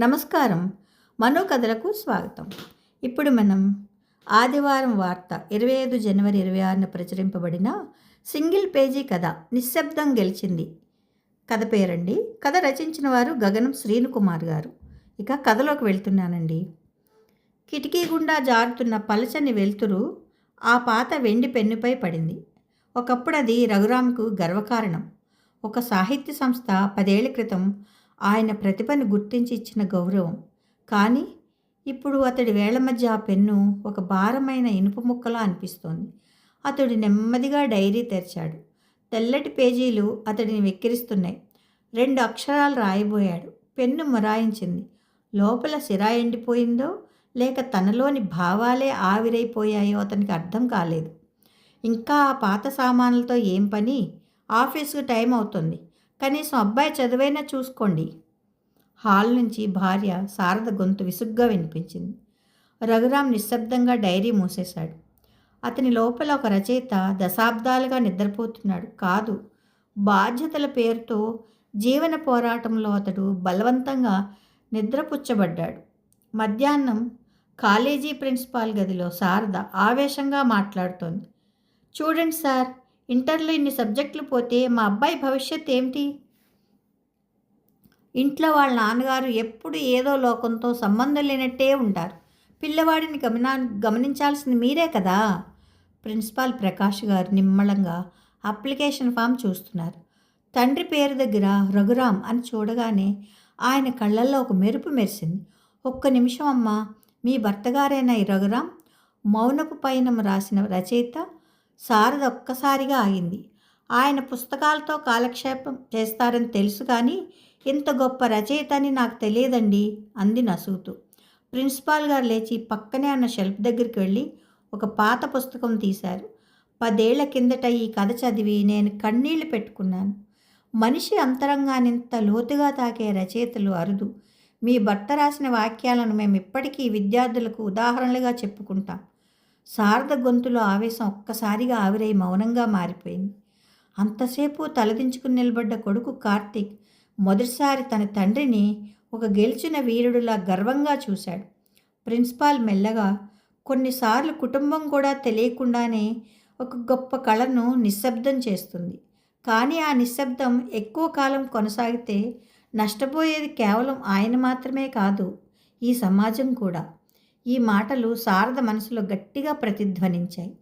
నమస్కారం. మనో కథలకు స్వాగతం. ఇప్పుడు మనం ఆదివారం వార్త ఇరవై ఐదు జనవరి ఇరవై ఆరున ప్రచురింపబడిన సింగిల్ పేజీ కథ నిశ్శబ్దం గెలిచింది. కథ పేరండి. కథ రచించిన వారు గగనం శ్రీనుకుమార్ గారు. ఇక కథలోకి వెళ్తున్నానండి. కిటికీ గుండా జారుతున్న పలచని వెలుతురు ఆ పాత వెండి పెన్నుపై పడింది. ఒకప్పుడు అది రఘురామ్కు గర్వకారణం. ఒక సాహిత్య సంస్థ పదేళ్ళ క్రితం ఆయన ప్రతిభను గుర్తించి ఇచ్చిన గౌరవం. కానీ ఇప్పుడు అతడి వేళ్ళ మధ్య ఆ పెన్ను ఒక భారమైన ఇనుప ముక్కలా అనిపిస్తోంది. అతడు నెమ్మదిగా డైరీ తెరిచాడు. తెల్లటి పేజీలు అతడిని వెక్కిరిస్తున్నాయి. రెండు అక్షరాలు రాయబోయాడు. పెన్ను మొరాయించింది. లోపల సిరా ఎండిపోయిందో లేక తనలోని భావాలే ఆవిరైపోయాయో అతనికి అర్థం కాలేదు. ఇంకా ఆ పాత సామాన్లతో ఏం పని? ఆఫీస్కు టైం అవుతుంది. కనీసం అబ్బాయి చదువైనా చూసుకోండి. హాల్ నుంచి భార్య శారద గొంతు విసుగ్గా వినిపించింది. రఘురాం నిశ్శబ్దంగా డైరీ మూసేశాడు. అతని లోపల ఒక రచయిత దశాబ్దాలుగా నిద్రపోతున్నాడు. కాదు బాధ్యతల పేరుతో జీవన పోరాటంలో అతడు బలవంతంగా నిద్రపుచ్చబడ్డాడు. మధ్యాహ్నం కాలేజీ ప్రిన్సిపాల్ గదిలో శారద ఆవేశంగా మాట్లాడుతోంది. చూడండి సార్ ఇంటర్లో ఇన్ని సబ్జెక్టులు పోతే మా అబ్బాయి భవిష్యత్ ఏమిటి? ఇంట్లో వాళ్ళ నాన్నగారు ఎప్పుడు ఏదో లోకంతో సంబంధం లేనట్టే ఉంటారు. పిల్లవాడిని గమనా గమనించాల్సింది మీరే కదా? ప్రిన్సిపాల్ ప్రకాష్ గారు నిమ్మళంగా అప్లికేషన్ ఫామ్ చూస్తున్నారు. తండ్రి పేరు దగ్గర రఘురామ్ అని చూడగానే ఆయన కళ్ళల్లో ఒక మెరుపు మెరిసింది. ఒక్క నిమిషం అమ్మా మీ భర్తగారైన ఈ రఘురామ్ మౌనపు పైన రాసిన రచయిత శారద ఒక్కసారిగా ఆగింది. ఆయన పుస్తకాలతో కాలక్షేపం చేస్తారని తెలుసు కానీ ఇంత గొప్ప రచయిత అని నాకు తెలియదండి అంది నసుగుతూ ప్రిన్సిపాల్ గారు లేచి పక్కనే ఉన్న షెల్ఫ్ దగ్గరికి వెళ్ళి ఒక పాత పుస్తకం తీశారు. పదేళ్ళ కిందట ఈ కథ చదివి నేను కన్నీళ్ళు పెట్టుకున్నాను. మనిషి అంతరంగానింత లోతుగా తాకే రచయితలు అరుదు. మీ భర్త రాసిన వాక్యాలను మేము ఇప్పటికీ విద్యార్థులకు ఉదాహరణలుగా చెప్పుకుంటాం. శారద గొంతులో ఆవేశం ఒక్కసారిగా ఆవిరై మౌనంగా మారిపోయింది. అంతసేపు తలదించుకుని నిలబడ్డ కొడుకు కార్తీక్ మొదటిసారి తన తండ్రిని ఒక గెలిచిన వీరుడులా గర్వంగా చూశాడు. ప్రిన్సిపాల్ మెల్లగా కొన్నిసార్లు కుటుంబం కూడా తెలియకుండానే ఒక గొప్ప కళను నిశ్శబ్దం చేస్తుంది. కానీ ఆ నిశ్శబ్దం ఎక్కువ కాలం కొనసాగితే నష్టపోయేది కేవలం ఆయన మాత్రమే కాదు ఈ సమాజం కూడా. ఈ మాటలు శారద మనసులో గట్టిగా ప్రతిధ్వనించాయి.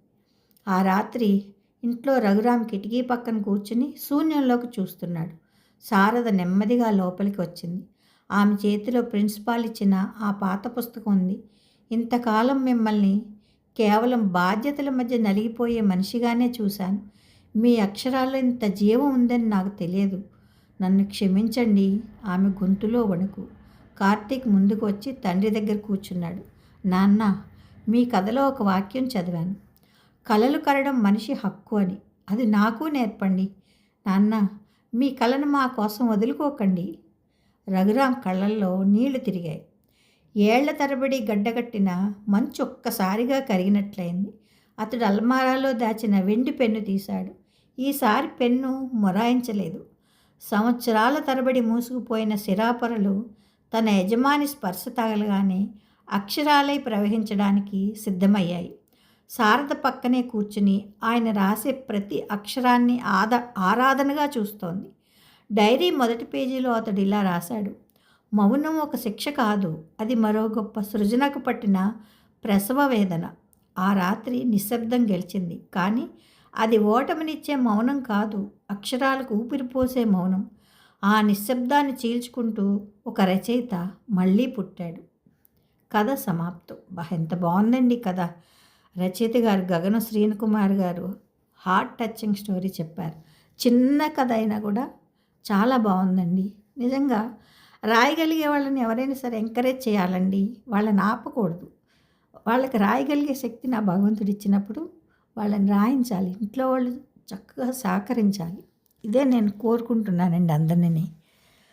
ఆ రాత్రి ఇంట్లో రఘురామ్ కిటికీ పక్కన కూర్చుని శూన్యంలోకి చూస్తున్నాడు. శారద నెమ్మదిగా లోపలికి వచ్చింది. ఆమె చేతిలో ప్రిన్సిపాల్ ఇచ్చిన ఆ పాత పుస్తకం ఉంది. ఇంతకాలం మిమ్మల్ని కేవలం బాధ్యతల మధ్య నలిగిపోయే మనిషిగానే చూశాను. మీ అక్షరాల్లో ఇంత జీవం ఉందని నాకు తెలియదు. నన్ను క్షమించండి. ఆమె గొంతులో వణుకు. కార్తీక్ ముందుకు వచ్చి తండ్రి దగ్గర కూర్చున్నాడు. నాన్న మీ కథలో ఒక వాక్యం చదివాను. కళలు కరడం మనిషి హక్కు అని. అది నాకు నేర్పండి. నాన్న మీ కళను మా కోసం వదులుకోకండి. రఘురాం కళ్ళల్లో నీళ్ళు తిరిగాయి. ఏళ్ళ తరబడి గడ్డగట్టిన మంచు ఒక్కసారిగా కరిగినట్లయింది. అతడు అల్మారాలో దాచిన వెండి పెన్ను తీశాడు. ఈసారి పెన్ను మొరాయించలేదు. సంవత్సరాల తరబడి మూసుకుపోయిన సిరాపరలు తన యజమాని స్పర్శ తగలగానే అక్షరాలై ప్రవహించడానికి సిద్ధమయ్యాయి. శారద పక్కనే కూర్చుని ఆయన రాసే ప్రతి అక్షరాన్ని ఆద ఆరాధనగా చూస్తోంది. డైరీ మొదటి పేజీలో అతడు ఇలా రాశాడు. మౌనం ఒక శిక్ష కాదు అది మరో గొప్ప సృజనకు పట్టిన ప్రసవ వేదన. ఆ రాత్రి నిశ్శబ్దం గెలిచింది. కానీ అది ఓటమినిచ్చే మౌనం కాదు అక్షరాలకు ఊపిరిపోసే మౌనం. ఆ నిశ్శబ్దాన్ని చీల్చుకుంటూ ఒక రచయిత మళ్ళీ పుట్టాడు. కథ సమాప్తం. బా ఎంత బాగుందండి కథ. రచయిత గారు గగన శ్రీనుకుమార్ గారు హార్ట్ టచింగ్ స్టోరీ చెప్పారు. చిన్న కథ అయినా కూడా చాలా బాగుందండి. నిజంగా రాయగలిగే వాళ్ళని ఎవరైనా సరే ఎంకరేజ్ చేయాలండి. వాళ్ళని ఆపకూడదు. వాళ్ళకి రాయగలిగే శక్తి నా భగవంతుడు ఇచ్చినప్పుడు వాళ్ళని రాయించాలి. ఇంట్లో వాళ్ళు చక్కగా సహకరించాలి. ఇదే నేను కోరుకుంటున్నానండి అందరినీ.